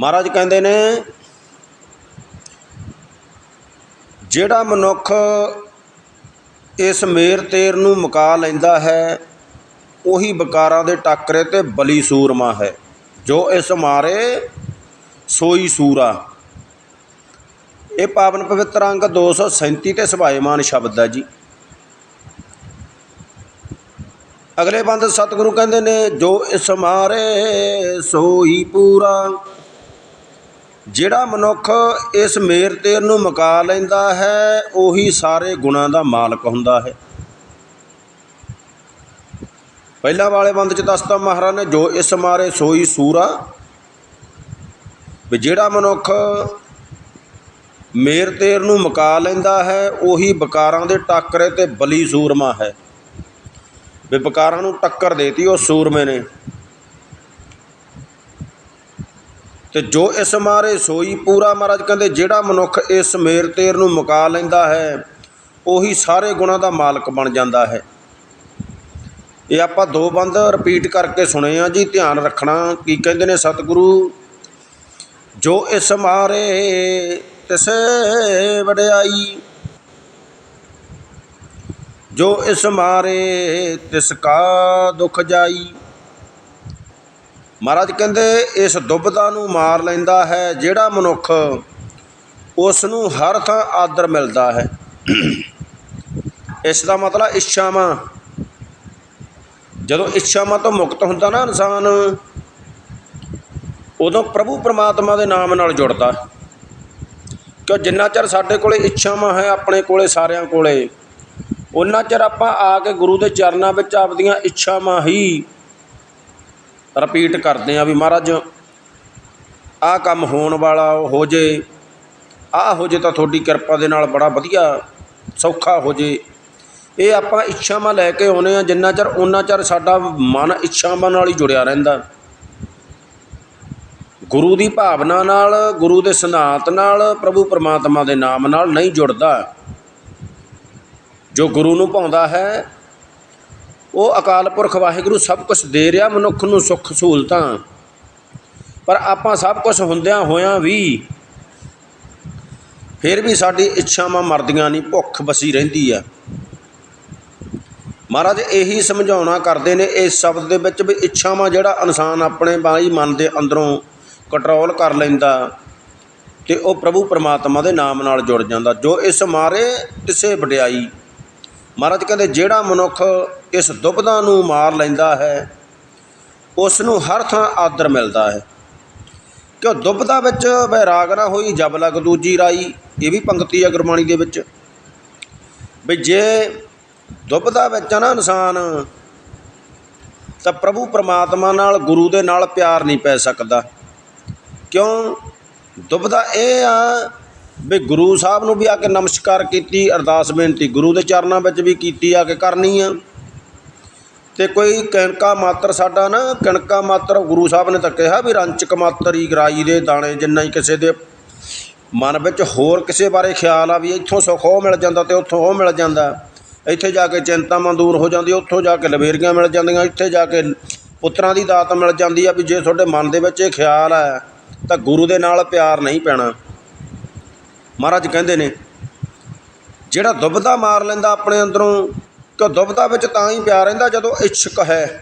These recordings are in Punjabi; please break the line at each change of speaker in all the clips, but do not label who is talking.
ਮਹਾਰਾਜ ਕਹਿੰਦੇ ਨੇ, ਜਿਹੜਾ ਮਨੁੱਖ ਇਸ ਮੇਰ ਤੇਰ ਨੂੰ ਮੁਕਾ ਲੈਂਦਾ ਹੈ, ਉਹੀ ਬਕਾਰਾਂ ਦੇ ਟੱਕਰੇ ਤੇ ਬਲੀ ਸੂਰਮਾ ਹੈ। ਜੋ ਇਸ ਮਾਰੇ, ਸੋਈ ਸੂਰਾ। ਇਹ ਪਾਵਨ ਪਵਿੱਤਰ ਅੰਗ 237 ਤੇ ਸੁਭਾਏਮਾਨ ਸ਼ਬਦ ਹੈ ਜੀ। ਅਗਲੇ ਬੰਦ ਸਤਿਗੁਰੂ ਕਹਿੰਦੇ ਨੇ, ਜੋ ਇਸ ਮਾਰੇ, ਸੋਈ ਪੂਰਾ। ਜਿਹੜਾ ਮਨੁੱਖ ਇਸ ਮੇਰ ਤੇਰ ਨੂੰ ਮੁਕਾ ਲੈਂਦਾ ਹੈ, ਉਹੀ ਸਾਰੇ ਗੁਣਾਂ ਦਾ ਮਾਲਕ ਹੁੰਦਾ ਹੈ। ਪਹਿਲਾਂ ਵਾਲੇ ਬੰਦ ਚ ਦੱਸਦਾ ਮਹਾਰਾਜ ਨੇ, ਜੋ ਇਸ ਮਾਰੇ ਸੋਈ ਸੂਰਾ, ਵੀ ਜਿਹੜਾ ਮਨੁੱਖ ਮੇਰ ਤੇਰ ਨੂੰ ਮੁਕਾ ਲੈਂਦਾ ਹੈ, ਉਹੀ ਬਕਾਰਾਂ ਦੇ ਟੱਕਰੇ ਤੇ ਬਲੀ ਸੂਰਮਾ ਹੈ। ਵੀ ਬਕਾਰਾਂ ਨੂੰ ਟੱਕਰ ਦੇਤੀ, ਉਹ ਸੂਰਮੇ ਨੇ। ਤੇ ਜੋ ਇਸ ਮਾਰੇ ਸੋਈ ਪੂਰਾ ਮਹਾਰਾਜ ਕਹਿੰਦੇ ਜਿਹੜਾ ਮਨੁੱਖ ਇਸ ਮੇਰ ਤੇਰ ਨੂੰ ਮੁਕਾ ਲੈਂਦਾ ਹੈ, ਉਹੀ ਸਾਰੇ ਗੁਣਾਂ ਦਾ ਮਾਲਕ ਬਣ ਜਾਂਦਾ ਹੈ। ਇਹ ਆਪਾਂ ਦੋ ਬੰਦ ਰਿਪੀਟ ਕਰਕੇ ਸੁਣੇ ਆ ਜੀ, ਧਿਆਨ ਰੱਖਣਾ ਕੀ ਕਹਿੰਦੇ ਨੇ ਸਤਿਗੁਰੂ, ਜੋ ਇਸ ਮਾਰੇ ਤਿਸੇ ਵਡਿਆਈ, ਜੋ ਇਸ ਮਾਰੇ ਤਿਸ ਕਾ ਦੁਖ ਜਾਈ। ਮਹਾਰਾਜ ਕਹਿੰਦੇ, ਇਸ ਦੁਬਦਾ ਨੂੰ ਮਾਰ ਲੈਂਦਾ ਹੈ, ਜਿਹੜਾ ਮਨੁੱਖ ਉਸ ਨੂੰ ਹਰ ਥਾਂ ਆਦਰ ਮਿਲਦਾ ਹੈ। ਇਸ ਦਾ ਮਤਲਬ ਇੱਛਾਵਾਂ। ਜਦੋਂ ਇੱਛਾਵਾਂ ਤੋਂ ਮੁਕਤ ਹੁੰਦਾ ਨਾ ਇਨਸਾਨ, ਉਦੋਂ ਪ੍ਰਭੂ ਪਰਮਾਤਮਾ ਦੇ ਨਾਮ ਨਾਲ ਜੁੜਦਾ। ਕਿ ਜਿੰਨਾ ਚਿਰ ਸਾਡੇ ਕੋਲੇ ਇੱਛਾਵਾਂ ਹੈ ਆਪਣੇ ਕੋਲੇ ਸਾਰਿਆਂ ਕੋਲੇ ਉਹਨਾਂ ਚਿਰ ਆਪਾਂ ਆ ਕੇ ਗੁਰੂ ਦੇ ਚਰਨਾਂ ਵਿੱਚ ਆਪਦੀਆਂ ਇੱਛਾਵਾਂ ਹੀ ਰਿਪੀਟ ਕਰਦੇ ਹਾਂ ਵੀ ਮਹਾਰਾਜ, ਆਹ ਕੰਮ ਹੋਣ ਵਾਲਾ ਉਹ ਹੋ ਜੇ, ਆਹ ਹੋ ਜੇ ਤਾਂ ਤੁਹਾਡੀ ਕਿਰਪਾ ਦੇ ਨਾਲ ਬੜਾ ਵਧੀਆ, ਸੌਖਾ ਹੋ ਜੇ। ਇਹ ਆਪਾਂ ਇੱਛਾਵਾਂ ਲੈ ਕੇ ਆਉਨੇ ਆ ਜਿੰਨਾ ਚਿਰ ਉਹਨਾਂ ਚਿਰ ਸਾਡਾ ਮਨ ਇੱਛਾਵਾਂ ਨਾਲ ਹੀ ਜੁੜਿਆ ਰਹਿੰਦਾ। ਗੁਰੂ ਦੀ ਭਾਵਨਾ ਨਾਲ, ਗੁਰੂ ਦੇ ਸਿਧਾਂਤ ਨਾਲ, ਪ੍ਰਭੂ ਪਰਮਾਤਮਾ ਦੇ ਨਾਮ ਨਾਲ ਨਹੀਂ ਜੁੜਦਾ। ਜੋ ਗੁਰੂ ਨੂੰ ਭਾਉਂਦਾ ਹੈ ਉਹ ਅਕਾਲ ਪੁਰਖ ਵਾਹਿਗੁਰੂ ਸਭ ਕੁਝ ਦੇ ਰਿਹਾ, ਮਨੁੱਖ ਨੂੰ ਸੁੱਖ ਸਹੂਲਤਾਂ। ਪਰ ਆਪਾਂ ਸਭ ਕੁਝ ਹੁੰਦਿਆਂ ਹੋਇਆਂ ਵੀ ਫਿਰ ਵੀ ਸਾਡੀ ਇੱਛਾਵਾਂ ਮਰਦੀਆਂ ਨਹੀਂ, ਭੁੱਖ ਬਸੀ ਰਹਿੰਦੀ ਆ। ਮਹਾਰਾਜ ਇਹੀ ਸਮਝਾਉਣਾ ਕਰਦੇ ਨੇ, ਇਸ ਸ਼ਬਦ ਦੇ ਵਿੱਚ ਵੀ ਇੱਛਾਵਾਂ ਜਿਹੜਾ ਇਨਸਾਨ ਆਪਣੇ ਬਾਈ ਮਨ ਦੇ ਅੰਦਰੋਂ ਕੰਟਰੋਲ ਕਰ ਲੈਂਦਾ ਤੇ ਉਹ ਪ੍ਰਭੂ ਪਰਮਾਤਮਾ ਦੇ ਨਾਮ ਨਾਲ ਜੁੜ ਜਾਂਦਾ। ਜੋ ਇਸ ਮਾਰੇ ਤਿਸੇ ਵਡਿਆਈ ਮਹਾਰਾਜ ਕਹਿੰਦੇ, ਜਿਹੜਾ ਮਨੁੱਖ ਇਸ ਦੁਬਦਾ ਨੂੰ ਮਾਰ ਲੈਂਦਾ ਹੈ ਉਸ ਨੂੰ ਹਰ ਥਾਂ ਆਦਰ ਮਿਲਦਾ ਹੈ। ਕਿਉਂ? ਦੁਬਦਾ ਵਿੱਚ ਵੈਰਾਗ ਨਾ ਹੋਈ, ਜਬ ਲਗ ਦੂਜੀ ਰਾਈ, ਇਹ ਵੀ ਪੰਕਤੀ ਹੈ ਗੁਰਬਾਣੀ ਦੇ ਵਿੱਚ। ਵੀ ਜੇ ਦੁਬਦਾ ਵਿੱਚ ਆ ਨਾ ਇਨਸਾਨ, ਤਾਂ ਪ੍ਰਭੂ ਪਰਮਾਤਮਾ ਨਾਲ, ਗੁਰੂ ਦੇ ਨਾਲ ਪਿਆਰ ਨਹੀਂ ਪੈ ਸਕਦਾ। ਕਿਉਂ? ਦੁਬਦਾ ਇਹ ਆ ਵੀ ਗੁਰੂ ਸਾਹਿਬ ਨੂੰ ਵੀ ਆ ਕੇ ਨਮਸਕਾਰ ਕੀਤੀ, ਅਰਦਾਸ ਬੇਨਤੀ ਗੁਰੂ ਦੇ ਚਰਨਾਂ ਵਿੱਚ ਵੀ ਕੀਤੀ ਆ ਕੇ ਕਰਨੀ ਆ। ਤੇ ਕੋਈ ਕਣਕਾ ਮਾਤਰ ਸਾਡਾ ਨਾ, ਕਣਕਾ ਮਾਤਰ ਗੁਰੂ ਸਾਹਿਬ ਨੇ ਤਾਂ ਕਿਹਾ ਵੀ ਰੰਚਕ ਮਾਤਰ ਹੀ ਗਰਾਈ ਦੇ ਦਾਣੇ ਜਿੰਨਾ ਹੀ ਕਿਸੇ ਦੇ ਮਨ ਵਿੱਚ ਹੋਰ ਕਿਸੇ ਬਾਰੇ ਖਿਆਲ ਆ ਵੀ ਇੱਥੋਂ ਸੁੱਖ ਉਹ ਮਿਲ ਜਾਂਦਾ ਤੇ ਉੱਥੋਂ ਉਹ ਮਿਲ ਜਾਂਦਾ। ਇੱਥੇ ਜਾ ਕੇ ਚਿੰਤਾਵਾਂ ਦੂਰ ਹੋ ਜਾਂਦੀ, ਉੱਥੋਂ ਜਾ ਕੇ ਲਵੇਰੀਆਂ ਮਿਲ ਜਾਂਦੀਆਂ, ਇੱਥੇ ਜਾ ਕੇ ਪੁੱਤਰਾਂ ਦੀ ਦਾਤ ਮਿਲ ਜਾਂਦੀ ਆ ਵੀ ਜੇ ਤੁਹਾਡੇ ਮਨ ਦੇ ਵਿੱਚ ਇਹ ਖਿਆਲ ਹੈ ਤਾਂ ਗੁਰੂ ਦੇ ਨਾਲ ਪਿਆਰ ਨਹੀਂ ਪੈਣਾ। ਮਹਾਰਾਜ ਕਹਿੰਦੇ ਨੇ, ਜਿਹੜਾ ਦੁਬਦਾ ਮਾਰ ਲੈਂਦਾ ਆਪਣੇ ਅੰਦਰੋਂ, ਕਿ ਦੁਬਦਾ ਵਿੱਚ ਤਾਂ ਹੀ ਪਿਆ ਰਹਿੰਦਾ ਜਦੋਂ ਇੱਛਕ ਹੈ।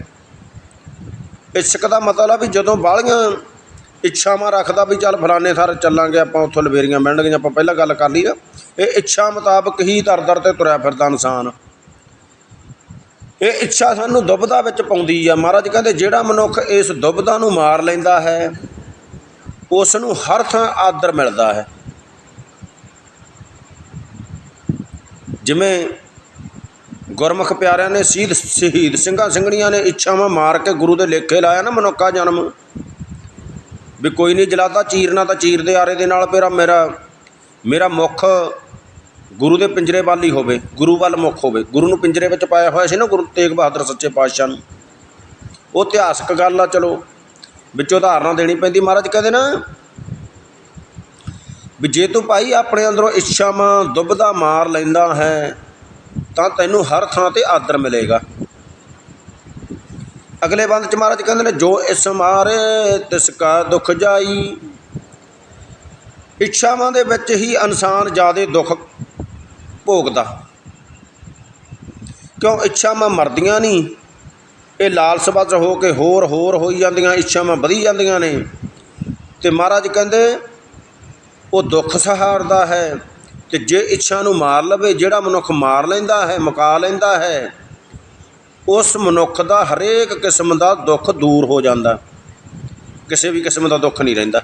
ਇੱਛਕ ਦਾ ਮਤਲਬ ਆ ਵੀ ਜਦੋਂ ਬਾਹਲੀਆਂ ਇੱਛਾਵਾਂ ਰੱਖਦਾ ਵੀ ਚੱਲ ਫਲਾਣੇ ਥਾਂ ਚੱਲਾਂਗੇ, ਆਪਾਂ ਉੱਥੋਂ ਲਵੇਰੀਆਂ ਮਿਲਣਗੀਆਂ ਆਪਾਂ ਪਹਿਲਾਂ ਗੱਲ ਕਰ ਲਈ ਨਾ ਇਹ ਇੱਛਾ ਮੁਤਾਬਕ ਹੀ ਦਰ ਦਰ ਤੇ ਤੁਰਿਆ ਫਿਰਦਾ ਇਨਸਾਨ। ਇਹ ਇੱਛਾ ਸਾਨੂੰ ਦੁਬਦਾ ਵਿੱਚ ਪਾਉਂਦੀ ਆ। ਮਹਾਰਾਜ ਕਹਿੰਦੇ, ਜਿਹੜਾ ਮਨੁੱਖ ਇਸ ਦੁਬਦਾ ਨੂੰ ਮਾਰ ਲੈਂਦਾ ਹੈ, ਉਸ ਨੂੰ ਹਰ ਥਾਂ ਆਦਰ ਮਿਲਦਾ ਹੈ। ਜਿਵੇਂ ਗੁਰਮੁਖ ਪਿਆਰਿਆਂ ਨੇ ਸ਼ਹੀਦ ਸ਼ਹੀਦ ਸਿੰਘਾਂ ਸਿੰਘਣੀਆਂ ਨੇ ਇੱਛਾਵਾਂ ਮਾਰ ਕੇ ਗੁਰੂ ਦੇ ਲੇਖੇ ਲਾਇਆ ਨਾ ਮਨੁੱਖਾ ਜਨਮ। ਵੀ ਕੋਈ ਨਹੀਂ ਜਲਾਦਾ ਚੀਰਨਾ ਤਾਂ ਚੀਰ ਦੇ ਆਰੇ ਦੇ ਨਾਲ ਮੇਰਾ ਮੇਰਾ ਮੇਰਾ ਮੁੱਖ ਗੁਰੂ ਦੇ ਪਿੰਜਰੇ ਵੱਲ ਹੀ ਹੋਵੇ, ਗੁਰੂ ਵੱਲ ਮੁੱਖ ਹੋਵੇ। ਗੁਰੂ ਨੂੰ ਪਿੰਜਰੇ ਵਿੱਚ ਪਾਇਆ ਹੋਇਆ ਸੀ ਨਾ ਗੁਰੂ ਤੇਗ ਬਹਾਦਰ ਸੱਚੇ ਪਾਤਸ਼ਾਹ ਨੂੰ। ਉਹ ਇਤਿਹਾਸਕ ਗੱਲ ਆ, ਚਲੋ, ਵਿੱਚ ਉਦਾਹਰਨਾਂ ਦੇਣੀ ਪੈਂਦੀ। ਮਹਾਰਾਜ ਕਹਿੰਦੇ ਨਾ ਵੀ ਜੇ ਤੂੰ ਭਾਈ ਆਪਣੇ ਅੰਦਰੋਂ ਇੱਛਾਵਾਂ ਦੁਬਦਾ ਮਾਰ ਲੈਂਦਾ ਹੈ, ਤਾਂ ਤੈਨੂੰ ਹਰ ਥਾਂ ਤੇ ਆਦਰ ਮਿਲੇਗਾ। ਅਗਲੇ ਬੰਦ ਚ ਮਹਾਰਾਜ ਕਹਿੰਦੇ ਨੇ, ਜੋ ਇਸ ਮਾਰੇ ਤਿਸ ਕਾ ਦੁਖ ਜਾਈ। ਇੱਛਾਵਾਂ ਦੇ ਵਿੱਚ ਹੀ ਇਨਸਾਨ ਜ਼ਿਆਦਾ ਦੁੱਖ ਭੋਗਦਾ। ਕਿਉਂ? ਇੱਛਾਵਾਂ ਮਰਦੀਆਂ ਨਹੀਂ ਇਹ ਲਾਲਸਬੱਜ ਹੋ ਕੇ ਹੋਰ ਹੋਰ ਹੋਈ ਜਾਂਦੀਆਂ, ਇੱਛਾਵਾਂ ਵਧੀ ਜਾਂਦੀਆਂ ਨੇ। ਤੇ ਮਹਾਰਾਜ ਕਹਿੰਦੇ ਉਹ ਦੁੱਖ ਸਹਾਰਦਾ ਹੈ ਤੇ ਜੇ ਇੱਛਾ ਨੂੰ ਮਾਰ ਲਵੇ, ਜਿਹੜਾ ਮਨੁੱਖ ਮਾਰ ਲੈਂਦਾ ਹੈ, ਮੁਕਾ ਲੈਂਦਾ ਹੈ, ਉਸ ਮਨੁੱਖ ਦਾ ਹਰੇਕ ਕਿਸਮ ਦਾ ਦੁੱਖ ਦੂਰ ਹੋ ਜਾਂਦਾ। ਕਿਸੇ ਵੀ ਕਿਸਮ ਦਾ ਦੁੱਖ ਨਹੀਂ ਰਹਿੰਦਾ।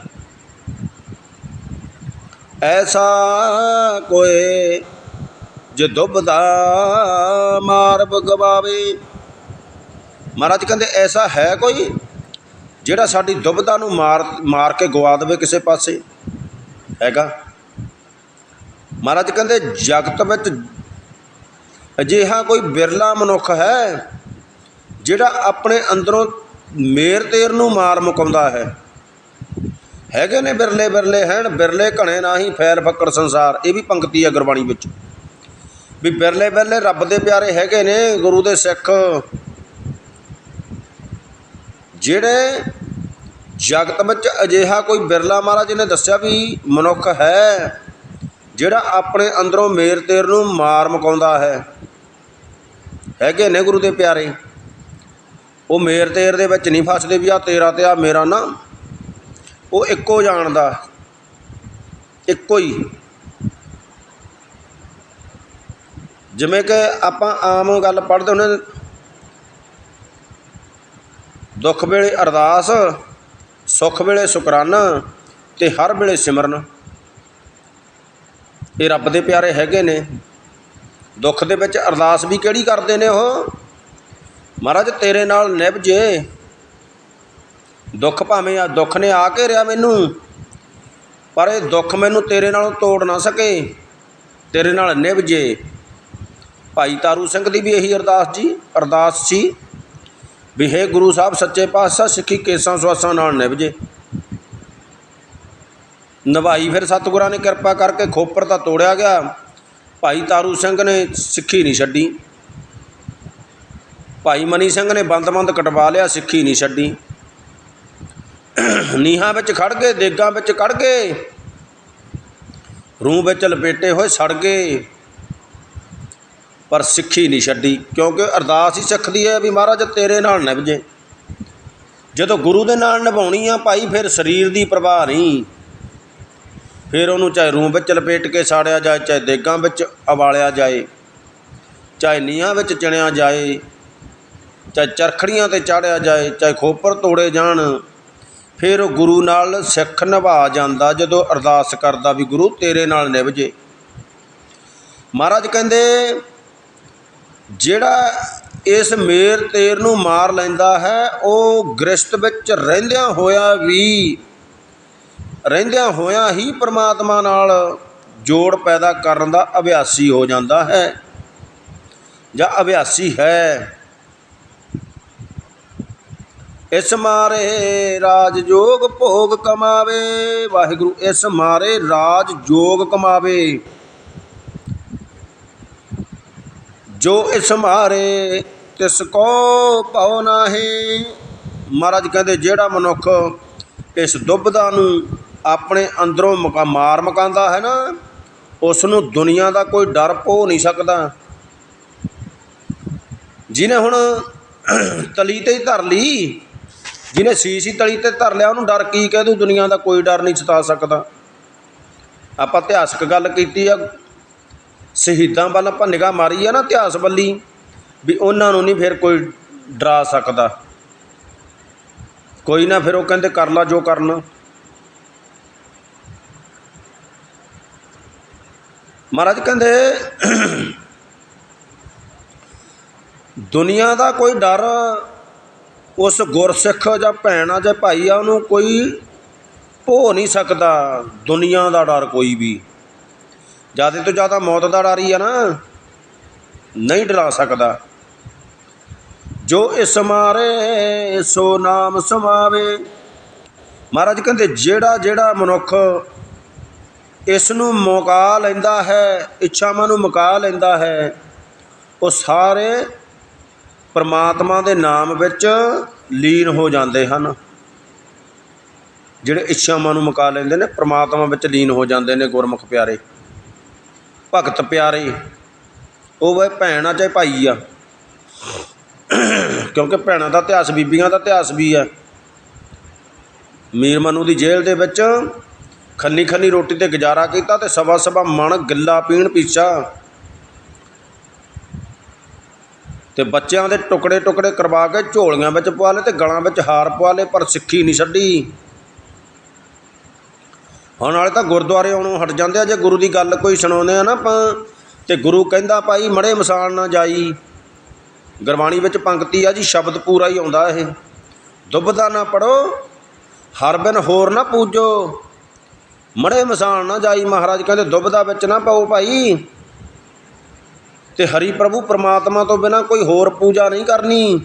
ਐਸਾ ਕੋਏ ਜੇ ਦੁਬਦਾ ਮਾਰ ਗਵਾਵੇ। ਮਹਾਰਾਜ ਕਹਿੰਦੇ, ਐਸਾ ਹੈ ਕੋਈ ਜਿਹੜਾ ਸਾਡੀ ਦੁਬਦਾ ਨੂੰ ਮਾਰ ਮਾਰ ਕੇ ਗਵਾ ਦੇਵੇ ਕਿਸੇ ਪਾਸੇ? ਹੈਗਾ। ਮਹਾਰਾਜ ਕਹਿੰਦੇ, ਜਗਤ ਵਿੱਚ ਅਜਿਹਾ ਕੋਈ ਬਿਰਲਾ ਮਨੁੱਖ ਹੈ, ਜਿਹੜਾ ਆਪਣੇ ਅੰਦਰੋਂ ਮੇਰ ਤੇਰ ਨੂੰ ਮਾਰ ਮੁਕਾਉਂਦਾ ਹੈ। ਹੈਗੇ ਨੇ ਬਿਰਲੇ ਬਿਰਲੇ ਹਨ, ਬਿਰਲੇ ਘਣੇ ਨਾਹੀ ਫੈਲ ਫੱਕੜ ਸੰਸਾਰ। ਇਹ ਵੀ ਪੰਕਤੀ ਹੈ ਗੁਰਬਾਣੀ ਵਿੱਚ। ਵੀ ਬਿਰਲੇ ਬਿਰਲੇ ਰੱਬ ਦੇ ਪਿਆਰੇ ਹੈਗੇ ਨੇ, ਗੁਰੂ ਦੇ ਸਿੱਖ। ਜਿਹੜੇ ਜਗਤ ਵਿੱਚ ਅਜਿਹਾ ਕੋਈ ਬਿਰਲਾ ਮਹਾਰਾਜ ਨੇ ਦੱਸਿਆ ਵੀ ਮਨੁੱਖ ਹੈ, ਜਿਹੜਾ ਆਪਣੇ ਅੰਦਰੋਂ ਮੇਰ ਤੇਰ ਨੂੰ ਮਾਰ ਮੁਕਾਉਂਦਾ ਹੈ। ਹੈਗੇ ਨੇ ਗੁਰੂ ਦੇ ਪਿਆਰੇ। ਉਹ ਮੇਰ ਤੇਰ ਦੇ ਵਿੱਚ ਨਹੀਂ ਫਸਦੇ ਵੀ ਆ ਤੇਰਾ ਤੇ ਆ ਮੇਰਾ ਨਾ। ਉਹ ਇੱਕੋ ਜਾਣਦਾ, ਇੱਕੋ ਹੀ। ਜਿਵੇਂ ਕਿ ਆਪਾਂ ਆਮ ਗੱਲ ਪੜ੍ਹਦੇ ਹੁੰਦੇ ਦੁੱਖ ਵੇਲੇ ਅਰਦਾਸ ਸੁੱਖ ਵੇਲੇ ਸ਼ੁਕਰਾਨਾ ਤੇ ਹਰ ਵੇਲੇ ਸਿਮਰਨ। ਇਹ ਰੱਬ ਦੇ ਪਿਆਰੇ ਹੈਗੇ ਨੇ। ਦੁੱਖ ਦੇ ਵਿੱਚ ਅਰਦਾਸ ਵੀ ਕਿਹੜੀ ਕਰਦੇ ਨੇ ਉਹ? ਮਹਾਰਾਜ, ਤੇਰੇ ਨਾਲ ਨਿਭ ਜੇ। ਦੁੱਖ ਭਾਵੇਂ ਆ, ਦੁੱਖ ਨੇ ਆ ਕੇ ਰਿਆ ਮੈਨੂੰ, ਪਰ ਇਹ ਦੁੱਖ ਮੈਨੂੰ ਤੇਰੇ ਨਾਲੋਂ ਤੋੜ ਨਾ ਸਕੇ। ਤੇਰੇ ਨਾਲ ਨਿਭ ਜੇ। ਭਾਈ ਤਾਰੂ ਸਿੰਘ ਦੀ ਵੀ ਇਹੀ ਅਰਦਾਸ ਜੀ, ਅਰਦਾਸ ਸੀ। ਵੀ ਹੈ ਗੁਰੂ ਸਾਹਿਬ ਸੱਚੇ ਪਾਤਸ਼ਾਹ ਸਿੱਖੀ ਕੇਸਾਂ ਸਵਾਸਾਂ ਨਾਲ ਨਿਭਜੇ। ਨਵਾਈ ਫਿਰ ਸਤਿਗੁਰਾਂ ਨੇ ਕਿਰਪਾ ਕਰਕੇ ਖੋਪਰ ਤਾਂ ਤੋੜਿਆ ਗਿਆ। ਭਾਈ ਤਾਰੂ ਸਿੰਘ ਨੇ ਸਿੱਖੀ ਨਹੀਂ ਛੱਡੀ। ਭਾਈ ਮਨੀ ਸਿੰਘ ਨੇ ਬੰਦ-ਬੰਦ ਕਟਵਾ ਲਿਆ, ਸਿੱਖੀ ਨਹੀਂ ਛੱਡੀ। ਨੀਹਾਂ ਵਿੱਚ ਖੜ ਗਏ, ਦੇਗਾਂ ਵਿੱਚ ਕੜ ਗਏ। ਰੂਹ ਵਿੱਚ ਲਪੇਟੇ ਹੋਏ ਸੜ ਗਏ। ਪਰ ਸਿੱਖੀ ਨਹੀਂ ਛੱਡੀ, ਕਿਉਂਕਿ ਅਰਦਾਸ ਹੀ ਸਿੱਖਦੀ ਹੈ ਵੀ ਮਹਾਰਾਜ ਤੇਰੇ ਨਾਲ ਨਿਭਜੇ। ਜਦੋਂ ਗੁਰੂ ਦੇ ਨਾਲ ਨਿਭਾਉਣੀ ਆ ਭਾਈ, ਫਿਰ ਸਰੀਰ ਦੀ ਪ੍ਰਵਾਹ ਨਹੀਂ। ਫਿਰ ਉਹਨੂੰ ਚਾਹੇ ਰੂਹ ਵਿੱਚ ਲਪੇਟ ਕੇ ਸਾੜਿਆ ਜਾਏ, ਚਾਹੇ ਦੇਗਾਂ ਵਿੱਚ ਉਬਾਲਿਆ ਜਾਏ, ਚਾਹੇ ਨੀਹਾਂ ਵਿੱਚ ਚਿਣਿਆ ਜਾਏ, ਚਾਹੇ ਚਰਖੜੀਆਂ ਤੇ ਚਾੜਿਆ ਜਾਏ, ਚਾਹੇ ਖੋਪਰ ਤੋੜੇ ਜਾਣ, ਫਿਰ ਉਹ ਗੁਰੂ ਨਾਲ ਸਿੱਖ ਨਿਭਾ ਜਾਂਦਾ ਜਦੋਂ ਅਰਦਾਸ ਕਰਦਾ ਵੀ ਗੁਰੂ ਤੇਰੇ ਨਾਲ ਨਿਭਜੇ। ਮਹਾਰਾਜ ਕਹਿੰਦੇ ਜਿਹੜਾ ਇਸ ਮੇਰ ਤੇਰ ਨੂੰ ਮਾਰ ਲੈਂਦਾ ਹੈ, ਉਹ ਗ੍ਰਸਤ ਵਿੱਚ ਰਹਿੰਦਿਆਂ ਹੋਇਆ ਵੀ, ਰਹਿੰਦਿਆਂ ਹੋਇਆਂ ਹੀ ਪ੍ਰਮਾਤਮਾ ਨਾਲ ਜੋੜ ਪੈਦਾ ਕਰਨ ਦਾ ਅਭਿਆਸੀ ਹੋ ਜਾਂਦਾ ਹੈ ਜਾਂ ਅਭਿਆਸੀ ਹੈ। ਇਸ ਮਾਰੇ ਰਾਜ ਜੋਗ ਭੋਗ ਕਮਾਵੇ, ਵਾਹਿਗੁਰੂ ਇਸ ਮਾਰੇ ਰਾਜ ਜੋਗ ਕਮਾਵੇ। ਜੋ ਇਸ ਮਾਰੇ, ਤਿਸ ਕੋ ਭਉ ਨਾਹੀ। ਮਹਾਰਾਜ ਕਹਿੰਦੇ, ਜਿਹੜਾ ਮਨੁੱਖ ਇਸ ਦੁਬਦਾ ਨੂੰ ਆਪਣੇ ਅੰਦਰੋਂ ਮੁਕਾ, ਮਾਰ ਮਕਾਂਦਾ ਹੈ ਨਾ ਉਸ ਨੂੰ ਦੁਨੀਆ ਦਾ ਕੋਈ ਡਰ ਪੋ ਨਹੀਂ ਸਕਦਾ। ਜਿਹਨੇ ਹੁਣ ਤਲੀ ਤੇ ਹੀ ਧਰ ਲਈ, ਜਿਹਨੇ ਸੀਸ ਹੀ ਤਲੀ ਤੇ ਧਰ ਲਿਆ, ਉਹਨੂੰ ਡਰ ਕੀ ਕਹਿ ਦੂ? ਦੁਨੀਆ ਦਾ ਕੋਈ ਡਰ ਨਹੀਂ ਸਤਾ ਸਕਦਾ। ਆਪਾਂ ਇਤਿਹਾਸਕ ਗੱਲ ਕੀਤੀ ਆ ਸ਼ਹੀਦਾਂ ਵੱਲ ਆਪਾਂ ਨਿਗਾਹ ਮਾਰੀ ਆ ਨਾ ਇਤਿਹਾਸ ਵੱਲੀ, ਵੀ ਉਹਨਾਂ ਨੂੰ ਨਹੀਂ ਫਿਰ ਕੋਈ ਡਰਾ ਸਕਦਾ। ਕੋਈ ਨਾ ਫਿਰ ਉਹ ਕਹਿੰਦੇ ਕਰ ਲਾ ਜੋ ਕਰਨਾ। ਮਹਾਰਾਜ ਕਹਿੰਦੇ, ਦੁਨੀਆ ਦਾ ਕੋਈ ਡਰ ਉਸ ਗੁਰਸਿੱਖ ਜਾਂ ਭੈਣ ਆ ਜਾਂ ਭਾਈ ਆ, ਉਹਨੂੰ ਕੋਈ ਭੋ ਨਹੀਂ ਸਕਦਾ, ਦੁਨੀਆ ਦਾ ਡਰ ਕੋਈ ਵੀ। ਜ਼ਿਆਦਾ ਤੋਂ ਜ਼ਿਆਦਾ ਮੌਤ ਦਾ ਡਰ ਹੀ ਆ ਨਾ। ਨਹੀਂ ਡਰਾ ਸਕਦਾ। ਜੋ ਇਸ ਮਾਰੇ, ਸੋ ਨਾਮ ਸਮਾਵੇ। ਮਹਾਰਾਜ ਕਹਿੰਦੇ, ਜਿਹੜਾ ਜਿਹੜਾ ਮਨੁੱਖ ਇਸ ਨੂੰ ਮੁਕਾ ਲੈਂਦਾ ਹੈ, ਇੱਛਾਵਾਂ ਨੂੰ ਮੁਕਾ ਲੈਂਦਾ ਹੈ, ਉਹ ਸਾਰੇ ਪਰਮਾਤਮਾ ਦੇ ਨਾਮ ਵਿੱਚ ਲੀਨ ਹੋ ਜਾਂਦੇ ਹਨ। ਜਿਹੜੇ ਇੱਛਾਵਾਂ ਨੂੰ ਮੁਕਾ ਲੈਂਦੇ ਨੇ, ਪਰਮਾਤਮਾ ਵਿੱਚ ਲੀਨ ਹੋ ਜਾਂਦੇ ਨੇ ਗੁਰਮੁਖ ਪਿਆਰੇ। ਭਗਤ ਪਿਆਰੇ, ਉਹ ਵੇ ਭੈਣ ਆ ਚਾਹੇ ਭਾਈ ਆ। ਕਿਉਂਕਿ ਭੈਣਾਂ ਦਾ ਇਤਿਹਾਸ, ਬੀਬੀਆਂ ਦਾ ਇਤਿਹਾਸ ਵੀ ਆ। ਮੀਰ ਮਨੂ ਦੀ ਜੇਲ੍ਹ ਦੇ ਵਿੱਚ ਖੰਨੀ ਖੰਨੀ ਰੋਟੀ ਤੇ ਗੁਜ਼ਾਰਾ ਕੀਤਾ ਤੇ ਸਵਾ ਸਵਾ ਮਣ ਗਿੱਲਾ ਪੀਣ ਪੀਛਾ। ਤੇ ਬੱਚਿਆਂ ਦੇ ਟੁਕੜੇ ਟੁਕੜੇ ਕਰਵਾ ਕੇ ਝੋਲੀਆਂ ਵਿੱਚ ਪਵਾ ਲਏ ਤੇ ਗਲਾਂ ਵਿੱਚ ਹਾਰ ਪਵਾ ਲਏ, ਪਰ ਸਿੱਖੀ ਨਹੀਂ ਛੱਡੀ। ਹੁਣ ਵਾਲੇ ਤਾਂ ਗੁਰਦੁਆਰੇ ਆਉਣੋਂ ਹਟ ਜਾਂਦੇ ਆ, ਜੇ ਗੁਰੂ ਦੀ ਗੱਲ ਕੋਈ ਸੁਣਾਉਂਦੇ ਆ ਨਾ ਆਪਾਂ, ਤੇ ਗੁਰੂ ਕਹਿੰਦਾ ਭਾਈ ਮੜੇ ਮਸਾਲ ਨਾ ਜਾਈ। ਗੁਰਬਾਣੀ ਵਿੱਚ ਪੰਕਤੀ ਆ ਜੀ, ਸ਼ਬਦ ਪੂਰਾ ਹੀ ਆਉਂਦਾ ਇਹ। ਦੁਬਦਾ ਨਾ ਪੜੋ, ਹਰ ਬਿਨ ਹੋਰ ਨਾ ਪੂਜੋ। ਮੜੇ ਮਸਾਲ ਨਾ ਜਾਈ, ਮਹਾਰਾਜ ਕਹਿੰਦੇ ਦੁਬਦਾ ਵਿੱਚ ਨਾ ਪਾਓ ਭਾਈ। ਤੇ ਹਰੀ ਪ੍ਰਭੂ ਪ੍ਰਮਾਤਮਾ ਤੋਂ ਬਿਨਾ ਕੋਈ ਹੋਰ ਪੂਜਾ ਨਹੀਂ ਕਰਨੀ।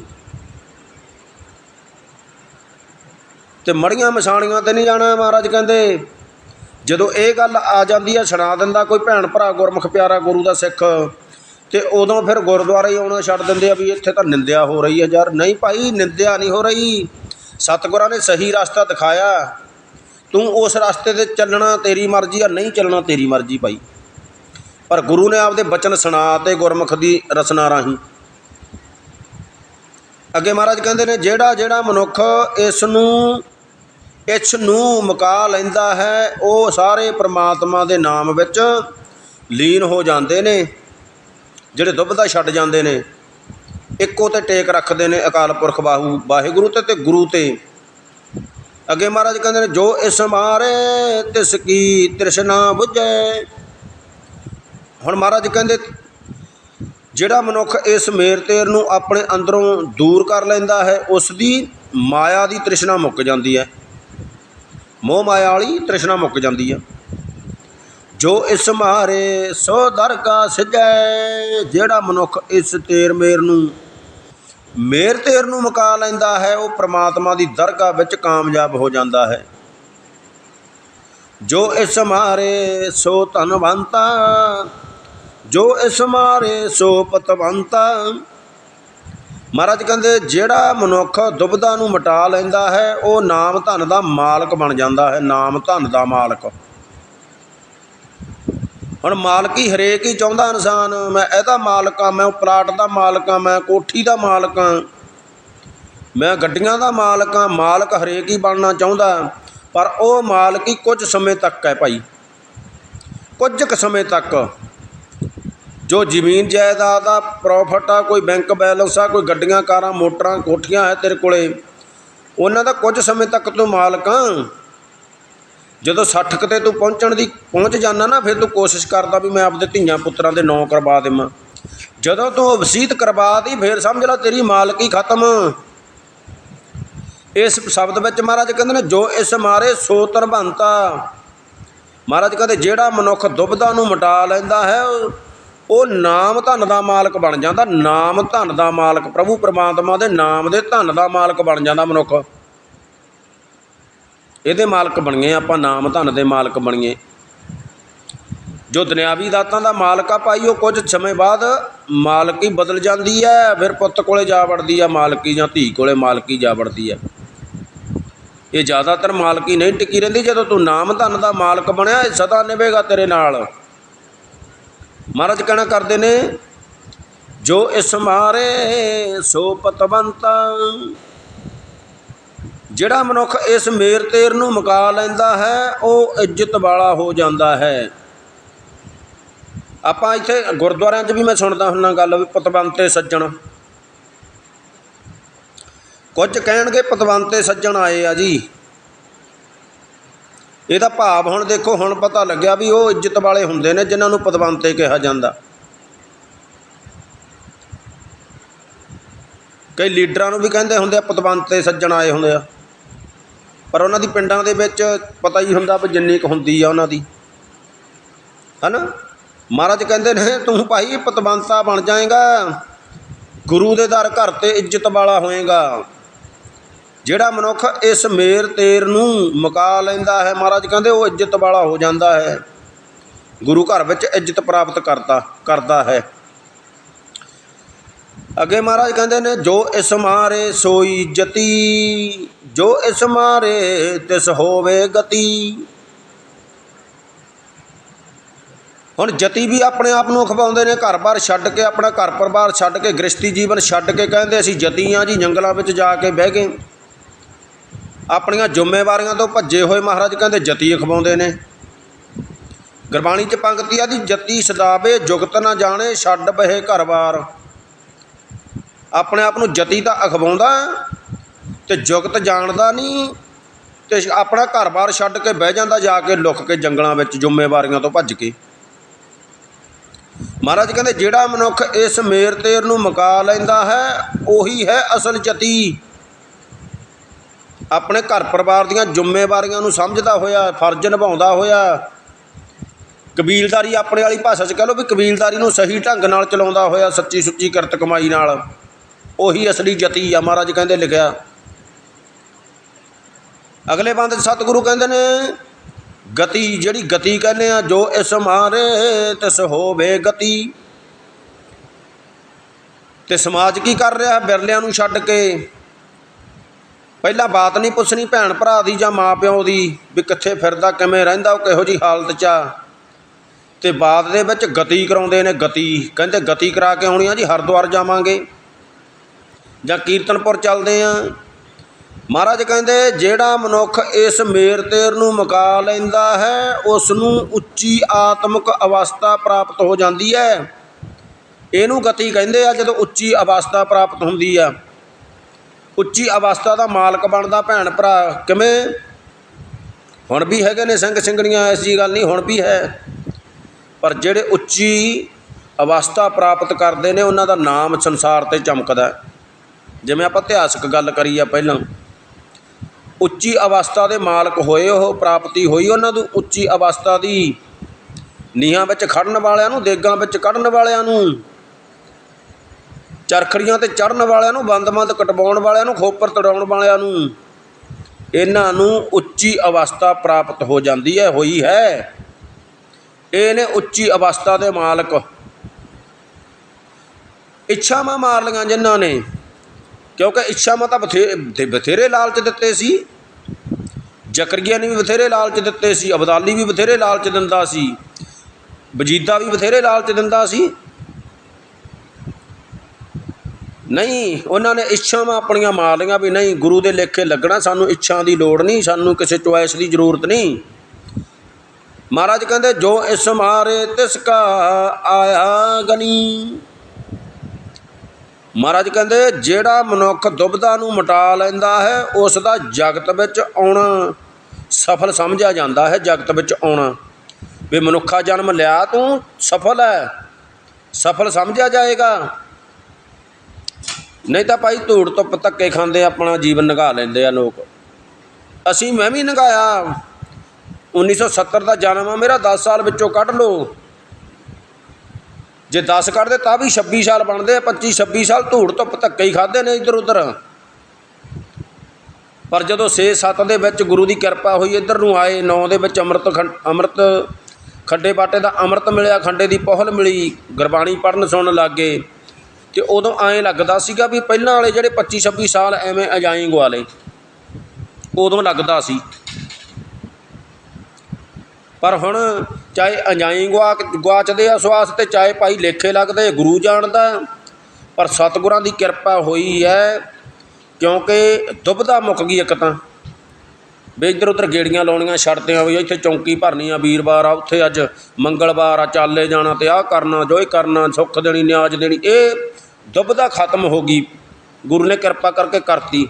ਤੇ ਮੜੀਆਂ ਮਸਾਣੀਆਂ ਤੇ ਨਹੀਂ ਜਾਣਾ ਮਹਾਰਾਜ ਕਹਿੰਦੇ। ਜਦੋਂ ਇਹ ਗੱਲ ਆ ਜਾਂਦੀ ਹੈ ਸੁਣਾ ਦਿੰਦਾ ਕੋਈ ਭੈਣ ਭਰਾ, ਗੁਰਮੁਖ ਪਿਆਰਾ ਗੁਰੂ ਦਾ ਸਿੱਖ। ਤੇ ਉਦੋਂ ਫਿਰ ਗੁਰਦੁਆਰੇ ਹੀ ਆਉਣਾ ਛੱਡ ਦਿੰਦੇ ਆ ਵੀ ਇੱਥੇ ਤਾਂ ਨਿੰਦਿਆ ਹੋ ਰਹੀ ਹੈ ਯਾਰ। ਨਹੀਂ ਭਾਈ, ਨਿੰਦਿਆ ਨਹੀਂ ਹੋ ਰਹੀ। ਸਤਿਗੁਰਾਂ ਨੇ ਸਹੀ ਰਸਤਾ ਦਿਖਾਇਆ। ਤੂੰ ਉਸ ਰਸਤੇ ਤੇ ਚੱਲਣਾ, ਤੇਰੀ ਮਰਜ਼ੀ ਆ, ਨਹੀਂ ਚੱਲਣਾ, ਤੇਰੀ ਮਰਜ਼ੀ ਭਾਈ। ਪਰ ਗੁਰੂ ਨੇ ਆਪਦੇ ਬਚਨ ਸੁਣਾ ਤੇ ਗੁਰਮੁਖ ਦੀ ਰਸਨਾ ਰਾਹੀਂ। ਅੱਗੇ ਮਹਾਰਾਜ ਕਹਿੰਦੇ ਨੇ, ਜਿਹੜਾ ਜਿਹੜਾ ਮਨੁੱਖ ਇਸ ਨੂੰ ਇਸ ਨੂੰ ਮੁਕਾ ਲੈਂਦਾ ਹੈ। ਉਹ ਸਾਰੇ ਪ੍ਰਮਾਤਮਾ ਦੇ ਨਾਮ ਵਿੱਚ ਲੀਨ ਹੋ ਜਾਂਦੇ ਨੇ, ਜਿਹੜੇ ਦੁਬਦਾ ਛੱਡ ਜਾਂਦੇ ਨੇ। ਇੱਕੋ ਤੇ ਟੇਕ ਰੱਖਦੇ ਨੇ ਅਕਾਲ ਪੁਰਖ ਬਾਹੂ, ਵਾਹਿਗੁਰੂ ਤੇ ਤੇ ਗੁਰੂ ਤੇ। ਅੱਗੇ ਮਹਾਰਾਜ ਕਹਿੰਦੇ ਨੇ, ਜੋ ਇਸ ਮਾਰੇ, ਤਿਸ ਕੀ ਤ੍ਰਿਸ਼ਨਾ 부ਝੈ ਹੁਣ ਮਹਾਰਾਜ ਕਹਿੰਦੇ, ਜਿਹੜਾ ਮਨੁੱਖ ਇਸ ਮੇਰ ਤੇਰ ਨੂੰ ਆਪਣੇ ਅੰਦਰੋਂ ਦੂਰ ਕਰ ਲੈਂਦਾ ਹੈ, ਉਸ ਦੀ ਮਾਇਆ ਦੀ ਤ੍ਰਿਸ਼ਨਾ ਮੁੱਕ ਜਾਂਦੀ ਹੈ। ਮੋਹ ਮਾਇਆ ਵਾਲੀ ਤ੍ਰਿਸ਼ਨਾ ਮੁੱਕ ਜਾਂਦੀ ਹੈ ਜੋ ਇਸ ਮਾਰੇ ਸੋ ਦਰਗਾ ਸਜੈ, ਜਿਹੜਾ ਮਨੁੱਖ ਇਸ ਤੇਰ ਮੇਰ ਨੂੰ, ਮੇਰ ਤੇਰ ਨੂੰ ਮੁਕਾ ਲੈਂਦਾ ਹੈ, ਉਹ ਪ੍ਰਮਾਤਮਾ ਦੀ ਦਰਗਾਹ ਵਿੱਚ ਕਾਮਯਾਬ ਹੋ ਜਾਂਦਾ ਹੈ। ਜੋ ਇਸ ਮਾਰੇ ਸੋ ਧਨਵੰਤਾ, ਜੋ ਇਸ ਮਾਰੇ ਸੋ ਪਤਵੰਤਾ ਮਹਾਰਾਜ ਕਹਿੰਦੇ, ਜਿਹੜਾ ਮਨੁੱਖ ਦੁਬਦਾ ਨੂੰ ਮਿਟਾ ਲੈਂਦਾ ਹੈ, ਉਹ ਨਾਮ ਧਨ ਦਾ ਮਾਲਕ ਬਣ ਜਾਂਦਾ ਹੈ, ਨਾਮ ਧਨ ਦਾ ਮਾਲਕ। ਹੁਣ ਮਾਲਕੀ ਹਰੇਕ ਹੀ ਚਾਹੁੰਦਾ ਇਨਸਾਨ, ਮੈਂ ਇਹਦਾ ਮਾਲਕ ਆ ਮੈਂ ਉਹ ਪਲਾਟ ਦਾ ਮਾਲਕ ਆ ਮੈਂ ਕੋਠੀ ਦਾ ਮਾਲਕ ਆ ਮੈਂ ਗੱਡੀਆਂ ਦਾ ਮਾਲਕ ਆ ਮਾਲਕ ਹਰੇਕ ਹੀ ਬਣਨਾ ਚਾਹੁੰਦਾ, ਪਰ ਉਹ ਮਾਲਕ ਹੀ ਕੁਝ ਸਮੇਂ ਤੱਕ ਹੈ ਭਾਈ। ਕੁਝ ਕੁ ਸਮੇਂ ਤੱਕ। ਜੋ ਜ਼ਮੀਨ ਜਾਇਦਾਦ ਆ ਪ੍ਰੋਫਿਟ ਆ, ਕੋਈ ਬੈਂਕ ਬੈਲੈਂਸ ਆ, ਕੋਈ ਗੱਡੀਆਂ, ਕਾਰਾਂ, ਮੋਟਰਾਂ, ਕੋਠੀਆਂ ਹੈ ਤੇਰੇ ਕੋਲੇ, ਉਹਨਾਂ ਦਾ ਕੁਝ ਸਮੇਂ ਤੱਕ ਤੂੰ ਮਾਲਕ ਆ। ਜਦੋਂ 60 ਕਿਤੇ ਤੂੰ ਪਹੁੰਚਣ ਦੀ, ਪਹੁੰਚ ਜਾਣਾ ਨਾ, ਫਿਰ ਤੂੰ ਕੋਸ਼ਿਸ਼ ਕਰਦਾ ਵੀ ਮੈਂ ਆਪਦੇ ਧੀਆਂ ਪੁੱਤਰਾਂ ਦੇ ਨਾਂ ਕਰਵਾ ਦੇਵਾਂ। ਜਦੋਂ ਤੂੰ ਵਸੀਤ ਕਰਵਾ ਦੀ, ਫਿਰ ਸਮਝ ਲੈ ਤੇਰੀ ਮਾਲਕੀ ਖਤਮ। ਇਸ ਸ਼ਬਦ ਵਿੱਚ ਮਹਾਰਾਜ ਕਹਿੰਦੇ ਨੇ, ਜੋ ਇਸ ਮਾਰੇ ਸੋ ਧਰਮੰਤਾ ਮਹਾਰਾਜ ਕਹਿੰਦੇ, ਜਿਹੜਾ ਮਨੁੱਖ ਦੁਬਦਾ ਨੂੰ ਮਿਟਾ ਲੈਂਦਾ ਹੈ ਉਹ- ਨਾਮ ਧਨ ਦਾ ਮਾਲਕ ਬਣ ਜਾਂਦਾ, ਨਾਮ ਧਨ ਦਾ ਮਾਲਕ, ਪ੍ਰਭੂ ਪਰਮਾਤਮਾ ਦੇ ਨਾਮ ਦੇ ਧਨ ਦਾ ਮਾਲਕ ਬਣ ਜਾਂਦਾ ਮਨੁੱਖ। ਇਹਦੇ ਮਾਲਕ ਬਣੀਏ, ਆਪਾਂ ਨਾਮ ਧਨ ਦੇ ਮਾਲਕ ਬਣੀਏ। ਜੋ ਦੁਨਿਆਵੀ ਦਾਤਾਂ ਦਾ ਮਾਲਕ ਆ ਭਾਈ, ਉਹ ਕੁਝ ਸਮੇਂ ਬਾਅਦ ਮਾਲਕੀ ਬਦਲ ਜਾਂਦੀ ਹੈ, ਫਿਰ ਪੁੱਤ ਕੋਲੇ ਜਾ ਵੜਦੀ ਆ, ਮਾਲਕੀ ਜਾਂ ਧੀ ਕੋਲੇ ਮਾਲਕੀ ਜਾ ਵੜਦੀ ਹੈ ਇਹ ਜ਼ਿਆਦਾਤਰ ਮਾਲਕੀ ਨਹੀਂ ਟਿਕੀ ਰਹਿੰਦੀ, ਜਦੋਂ ਤੂੰ ਨਾਮ ਧਨ ਦਾ ਮਾਲਕ ਬਣਿਆ, ਇਹ ਸਦਾ ਨਿਭੇਗਾ ਤੇਰੇ ਨਾਲ। ਮਹਾਰਾਜ ਕਹਿਣਾ ਕਰਦੇ ਨੇ, ਜੋ ਇਸ ਮਾਰੇ ਸੋ ਪਤਵੰਤ, ਜਿਹੜਾ ਮਨੁੱਖ ਇਸ ਮੇਰ ਤੇਰ ਨੂੰ ਮੁਕਾ ਲੈਂਦਾ ਹੈ, ਉਹ ਇੱਜ਼ਤ ਵਾਲਾ ਹੋ ਜਾਂਦਾ ਹੈ। ਆਪਾਂ ਇੱਥੇ ਗੁਰਦੁਆਰਿਆਂ 'ਚ ਵੀ ਮੈਂ ਸੁਣਦਾ ਹੁੰਨਾ ਗੱਲ ਵੀ ਪਤਵੰਤੇ ਸੱਜਣ। ਕੁਝ ਕਹਿਣਗੇ ਪਤਵੰਤੇ ਸੱਜਣ ਆਏ ਆ ਜੀ। ਇਹਦਾ ਭਾਵ ਹੁਣ ਦੇਖੋ, ਹੁਣ ਪਤਾ ਲੱਗਿਆ ਵੀ ਉਹ ਇੱਜ਼ਤ ਵਾਲੇ ਹੁੰਦੇ ਨੇ ਜਿਨ੍ਹਾਂ ਨੂੰ ਪਤਵੰਤੇ ਕਿਹਾ ਜਾਂਦਾ। ਕਈ ਲੀਡਰਾਂ ਨੂੰ ਵੀ ਕਹਿੰਦੇ ਹੁੰਦੇ ਆ ਪਤਵੰਤੇ ਸੱਜਣ ਆਏ ਹੁੰਦੇ ਆ। ਪਰ ਉਹਨਾਂ ਦੀ ਪਿੰਡਾਂ ਦੇ ਵਿੱਚ ਪਤਾ ਹੀ ਹੁੰਦਾ ਵੀ ਜਿੰਨੀ ਕੁ ਹੁੰਦੀ ਆ ਉਹਨਾਂ ਦੀ। ਹਨਾ? ਮਹਾਰਾਜ ਕਹਿੰਦੇ ਨੇ, ਤੂੰ ਭਾਈ ਪਤਵੰਤਾ ਬਣ ਜਾਏਗਾ, ਗੁਰੂ ਦੇ ਦਰ ਘਰ ਤੇ ਇੱਜ਼ਤ ਵਾਲਾ ਹੋਏਗਾ। ਜਿਹੜਾ ਮਨੁੱਖ ਇਸ ਮੇਰ ਤੇਰ ਨੂੰ ਮੁਕਾ ਲੈਂਦਾ ਹੈ, ਮਹਾਰਾਜ ਕਹਿੰਦੇ ਉਹ ਇੱਜ਼ਤ ਵਾਲਾ ਹੋ ਜਾਂਦਾ ਹੈ। ਗੁਰੂ ਘਰ ਵਿੱਚ ਇੱਜ਼ਤ ਪ੍ਰਾਪਤ ਕਰਦਾ ਕਰਦਾ ਹੈ। ਅੱਗੇ ਮਹਾਰਾਜ ਕਹਿੰਦੇ ਨੇ, ਜੋ ਇਸ ਮਾਰੇ ਸੋਈ ਜਤੀ, ਜੋ ਇਸ ਮਾਰੇ ਤਿਸ ਹੋਵੇ ਗਤੀ। ਹੁਣ ਜਤੀ ਵੀ ਆਪਣੇ ਆਪ ਨੂੰ ਖਵਾਉਂਦੇ ਨੇ ਘਰ-ਬਾਰ ਛੱਡ ਕੇ, ਆਪਣਾ ਘਰ ਪਰਿਵਾਰ ਛੱਡ ਕੇ ਗ੍ਰਸਤੀ ਜੀਵਨ ਛੱਡ ਕੇ ਕਹਿੰਦੇ ਅਸੀਂ ਜਤੀ ਜਤੀਆਂ ਜੀ, ਜੰਗਲਾਂ ਵਿੱਚ ਜਾ ਕੇ ਬਹਿ ਗਏ। ਆਪਣੀਆਂ ਜ਼ਿੰਮੇਵਾਰੀਆਂ ਤੋਂ ਭੱਜੇ ਹੋਏ ਮਹਾਰਾਜ ਕਹਿੰਦੇ ਜਤੀ ਖਵਾਉਂਦੇ ਨੇ। ਗੁਰਬਾਣੀ 'ਚ ਪੰਕਤੀ ਆ ਦੀ ਜਤੀ ਸਦਾਵੇ ਜੁਗਤ ਨਾ ਜਾਣੇ, ਛੱਡ ਬਹੇ ਘਰ-ਬਾਰ। ਆਪਣੇ ਆਪ ਨੂੰ ਜਤੀ ਤਾਂ ਅਖਵਾਉਂਦਾ ਤੇ ਜੁਗਤ ਜਾਣਦਾ ਨਹੀਂ ਤੇ ਆਪਣਾ ਘਰ-ਬਾਰ ਛੱਡ ਕੇ ਬਹਿ ਜਾਂਦਾ ਜਾ ਕੇ ਲੁੱਕ ਕੇ ਜੰਗਲਾਂ ਵਿੱਚ ਜ਼ਿੰਮੇਵਾਰੀਆਂ ਤੋਂ ਭੱਜ ਕੇ। ਮਹਾਰਾਜ ਕਹਿੰਦੇ ਜਿਹੜਾ ਮਨੁੱਖ ਇਸ ਮੇਰ ਤੇਰ ਨੂੰ ਮੁਕਾ ਲੈਂਦਾ ਹੈ, ਉਹੀ ਹੈ ਅਸਲ ਜਤੀ। ਆਪਣੇ ਘਰ ਪਰਿਵਾਰ ਦੀਆਂ ਜ਼ਿੰਮੇਵਾਰੀਆਂ ਨੂੰ ਸਮਝਦਾ ਹੋਇਆ, ਫਰਜ਼ ਨਿਭਾਉਂਦਾ ਹੋਇਆ। ਕਬੀਲਦਾਰੀ ਆਪਣੇ ਵਾਲੀ ਭਾਸ਼ਾ 'ਚ ਕਹ ਲਓ ਵੀ ਕਬੀਲਦਾਰੀ ਨੂੰ ਸਹੀ ਢੰਗ ਨਾਲ ਚਲਾਉਂਦਾ ਹੋਇਆ, ਸੱਚੀ ਸੁੱਚੀ ਕਿਰਤ ਕਮਾਈ ਨਾਲ। ਉਹੀ ਅਸਲੀ ਜਤੀ ਆ ਮਹਾਰਾਜ ਕਹਿੰਦੇ ਲਿਖਿਆ। ਅਗਲੇ ਬੰਦ ਸਤਿਗੁਰੂ ਕਹਿੰਦੇ ਨੇ, ਗਤੀ ਜਿਹੜੀ ਗਤੀ ਕਹਿੰਦੇ ਆ, ਜੋ ਇਸ ਮਾਰੇ ਤਿਸ ਹੋਵੇ ਗਤੀ। ਤੇ ਸਮਾਜ ਕੀ ਕਰ ਰਿਹਾ? ਬਿਰਲਿਆਂ ਨੂੰ ਛੱਡ ਕੇ ਪਹਿਲਾਂ ਬਾਤ ਨਹੀਂ ਪੁੱਛਣੀ ਭੈਣ ਭਰਾ ਦੀ ਜਾਂ ਮਾਂ ਪਿਓ ਦੀ ਵੀ ਕਿੱਥੇ ਫਿਰਦਾ, ਕਿਵੇਂ ਰਹਿੰਦਾ, ਉਹ ਕਿਹੋ ਜੀ ਹਾਲਤ 'ਚ ਆ। ਤੇ ਬਾਤ ਦੇ ਵਿੱਚ ਗਤੀ ਕਰਾਉਂਦੇ ਨੇ, ਗਤੀ। ਕਹਿੰਦੇ ਗਤੀ ਕਰਾ ਕੇ ਆਉਣੀ ਆ ਜੀ, ਹਰਿਦੁਆਰ ਜਾਵਾਂਗੇ। ਜਾਂ ਕੀਰਤਨਪੁਰ ਚੱਲਦੇ ਆ। ਮਹਾਰਾਜ ਕਹਿੰਦੇ, ਜਿਹੜਾ ਮਨੁੱਖ ਇਸ ਮੇਰ ਤੇਰ ਨੂੰ ਮੁਕਾ ਲੈਂਦਾ ਹੈ ਉਸ ਨੂੰ ਉੱਚੀ ਆਤਮਿਕ ਅਵਸਥਾ ਪ੍ਰਾਪਤ ਹੋ ਜਾਂਦੀ ਹੈ। ਇਹਨੂੰ ਗਤੀ ਕਹਿੰਦੇ ਆ ਜਦੋਂ ਉੱਚੀ ਅਵਸਥਾ ਪ੍ਰਾਪਤ ਹੁੰਦੀ ਆ। ਉੱਚੀ ਅਵਸਥਾ ਦਾ ਮਾਲਕ ਬਣਦਾ ਭੈਣ ਭਰਾ, ਕਿਵੇਂ? ਹੁਣ ਵੀ ਹੈਗੇ ਨੇ ਸਿੰਘ ਸਿੰਘਣੀਆਂ ਐਸੀ ਗੱਲ ਨਹੀਂ, ਹੁਣ ਵੀ ਹੈ। ਪਰ ਜਿਹੜੇ ਉੱਚੀ ਅਵਸਥਾ ਪ੍ਰਾਪਤ ਕਰਦੇ ਨੇ, ਉਹਨਾਂ ਦਾ ਨਾਮ ਸੰਸਾਰ ਤੇ ਚਮਕਦਾ ਜਿਵੇਂ ਆਪਾਂ ਇਤਿਹਾਸਕ ਗੱਲ ਕਰੀ ਆ ਪਹਿਲਾਂ। ਉੱਚੀ ਅਵਸਥਾ ਦੇ ਮਾਲਕ ਹੋਏ, ਉਹ ਪ੍ਰਾਪਤੀ ਹੋਈ ਉਹਨਾਂ ਨੂੰ। ਉੱਚੀ ਅਵਸਥਾ ਦੀ ਨੀਹਾਂ ਵਿੱਚ ਖੜਨ ਵਾਲਿਆਂ ਨੂੰ, ਦੇਗਾਂ ਵਿੱਚ ਕੱਢਣ ਵਾਲਿਆਂ ਨੂੰ। ਚਰਖੜੀਆਂ ਤੇ ਚੜਨ ਵਾਲਿਆਂ ਨੂੰ ਬੰਦ-ਬੰਦ ਕਟਵਾਉਣ ਵਾਲਿਆਂ ਨੂੰ, ਖੋਪਰ ਤੜਾਉਣ ਵਾਲਿਆਂ ਨੂੰ। ਇਹਨਾਂ ਨੂੰ ਉੱਚੀ ਅਵਸਥਾ ਪ੍ਰਾਪਤ ਹੋ ਜਾਂਦੀ ਹੈ, ਹੋਈ ਹੈ। ਇਹ ਨੇ ਉੱਚੀ ਅਵਸਥਾ ਦੇ ਮਾਲਕ। ਇੱਛਾਵਾਂ ਮਾਰ ਲਈਆਂ ਜਿਨ੍ਹਾਂ ਨੇ, ਕਿਉਂਕਿ ਇੱਛਾਵਾਂ ਤਾਂ ਬਥੇ, ਬਥੇਰੇ ਲਾਲਚ ਦਿੱਤੇ ਸੀ। ਜ਼ਕਰੀਆ ਨੇ ਵੀ ਬਥੇਰੇ ਲਾਲਚ ਦਿੱਤੇ ਸੀ, ਅਬਦਾਲੀ ਵੀ ਬਥੇਰੇ ਲਾਲਚ ਦਿੰਦਾ ਸੀ, ਵਜੀਦਾ ਵੀ ਬਥੇਰੇ ਲਾਲਚ ਦਿੰਦਾ ਸੀ। ਨਹੀਂ, ਉਹਨਾਂ ਨੇ ਇੱਛਾਵਾਂ ਆਪਣੀਆਂ ਮਾਰ ਲਈਆਂ ਵੀ ਨਹੀਂ, ਗੁਰੂ ਦੇ ਲੇਖੇ ਲੱਗਣਾ ਸਾਨੂੰ ਇੱਛਾ ਦੀ ਲੋੜ ਨਹੀਂ, ਸਾਨੂੰ ਕਿਸੇ ਚੁਆਇਸ ਦੀ ਜ਼ਰੂਰਤ ਨਹੀਂ। ਮਹਾਰਾਜ ਕਹਿੰਦੇ, ਜੋ ਇਸ ਮਾਰੇ ਤਿਸ ਕਾ ਆਇਆ ਗਨੀ। ਮਹਾਰਾਜ ਕਹਿੰਦੇ, ਜਿਹੜਾ ਮਨੁੱਖ ਦੁਬਦਾ ਨੂੰ ਮਿਟਾ ਲੈਂਦਾ ਹੈ, ਉਸ ਦਾ ਜਗਤ ਵਿੱਚ ਆਉਣਾ ਸਫਲ ਸਮਝਿਆ ਜਾਂਦਾ ਹੈ, ਜਗਤ ਵਿੱਚ ਆਉਣਾ। ਵੀ ਮਨੁੱਖਾ ਜਨਮ ਲਿਆ ਤੂੰ, ਸਫਲ ਹੈ। ਸਫਲ ਸਮਝਿਆ ਜਾਏਗਾ। ਨਹੀਂ ਤਾਂ ਭਾਈ ਧੂੜ ਧੁੱਪ ਧੱਕੇ ਖਾਂਦੇ ਆਪਣਾ ਜੀਵਨ ਨਿਭਾ ਲੈਂਦੇ ਆ ਲੋਕ। ਅਸੀਂ ਮੈਂ ਵੀ ਨਿਭਾਇਆ 1970 ਦਾ ਜਨਮ ਆ, ਮੇਰਾ 10 ਸਾਲ ਵਿੱਚੋਂ ਕੱਢ ਲਓ। ਜੇ 10 ਕੱਢਦੇ ਤਾਂ ਵੀ 26 ਸਾਲ ਬਣਦੇ ਆ 25 26 ਸਾਲ ਧੂੜ ਧੁੱਪ ਧੱਕੇ ਹੀ ਖਾਦੇ ਨੇ ਇੱਧਰ ਉੱਧਰ। ਪਰ ਜਦੋਂ 6-7 ਦੇ ਵਿੱਚ ਗੁਰੂ ਦੀ ਕਿਰਪਾ ਹੋਈ, ਇੱਧਰ ਨੂੰ ਆਏ 9 ਦੇ ਵਿੱਚ ਅੰਮ੍ਰਿਤ ਖੰ- ਅੰਮ੍ਰਿਤ ਖੱਡੇ ਬਾਟੇ ਦਾ ਅੰਮ੍ਰਿਤ ਮਿਲਿਆ, ਖੰਡੇ ਦੀ ਪਹੁਲ ਮਿਲੀ, ਗੁਰਬਾਣੀ ਪੜਨ ਸੁਣਨ ਲੱਗੇ ਤੇ ਉਦੋਂ ਐਂ ਲੱਗਦਾ ਸੀਗਾ ਵੀ ਪਹਿਲਾਂ ਵਾਲੇ ਜਿਹੜੇ 25 26 ਸਾਲ ਐਵੇਂ ਅਜਾਈ ਗਵਾਲੇ, ਉਦੋਂ ਲੱਗਦਾ ਸੀ। ਪਰ ਹੁਣ ਚਾਹੇ ਅਜਾਈ ਗਵਾ ਗਵਾਚਦੇ ਆ ਸਵਾਸ ਤੇ ਚਾਹੇ ਭਾਈ ਲੇਖੇ ਲੱਗਦੇ, ਗੁਰੂ ਜਾਣਦਾ, ਪਰ ਸਤਿਗੁਰਾਂ ਦੀ ਕਿਰਪਾ ਹੋਈ ਹੈ, ਕਿਉਂਕਿ ਦੁਬਦਾ ਮੁੱਕ ਗਈ ਇੱਕ ਤਾਂ। ਵੀ ਇੱਧਰ ਉੱਧਰ ਗੇੜੀਆਂ ਲਾਉਣੀਆਂ, ਛੱਡਦੇ ਆ ਵੀ ਇੱਥੇ ਚੌਂਕੀ ਭਰਨੀ ਆ ਵੀਰਵਾਰ ਆ, ਉੱਥੇ ਅੱਜ ਮੰਗਲਵਾਰ ਆ, ਚਾਲੇ ਜਾਣਾ ਤੇ ਆਹ ਕਰਨਾ, ਜੋ ਇਹ ਕਰਨਾ, ਸੁੱਖ ਦੇਣੀ, ਨਿਆਜ ਦੇਣੀ, ਇਹ ਦੁਬਦਾ ਖਤਮ ਹੋ ਗਈ। ਗੁਰੂ ਨੇ ਕਿਰਪਾ ਕਰਕੇ ਕਰਤੀ।